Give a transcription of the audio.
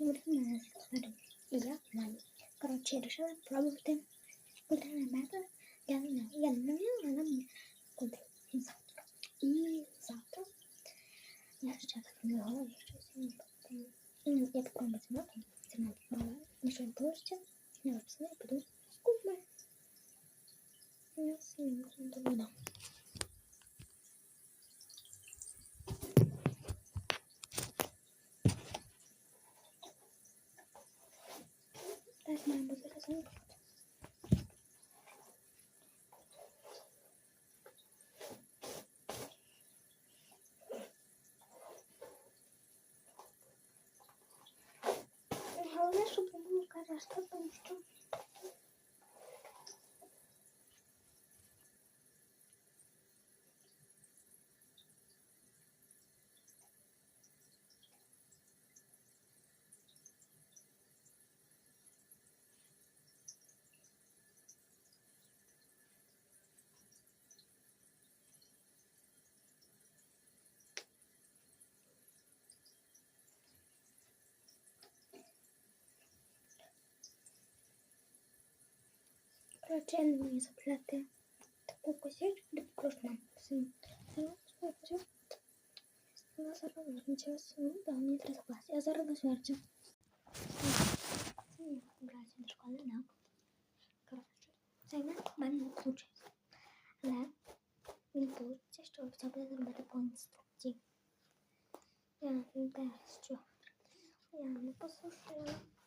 Всім мене я маю. Короче, я вирішила пробувати культурний метод. Я не знаю, я не знаю, вона мені куди. І завтра я сейчас так не голові не буду. Ну, я такому безмовку, це мене мала, не вийде, я обсну і піду. Купи. Я сім, добре. Головне, щоб було караш, Raczej nie zaplatę. To mogę się tylko na zarobę śmiercią, bo mnie teraz chłas. Ja zarobę śmiercią. Ubrałam się do szkoły na no. karoszczy. Zajmę, mam mi kluczy. Ale mi kluczy jeszcze obcałbym zrobię do końca stracji. Ja wiem teraz, co. Ja nie no, posłuchałam.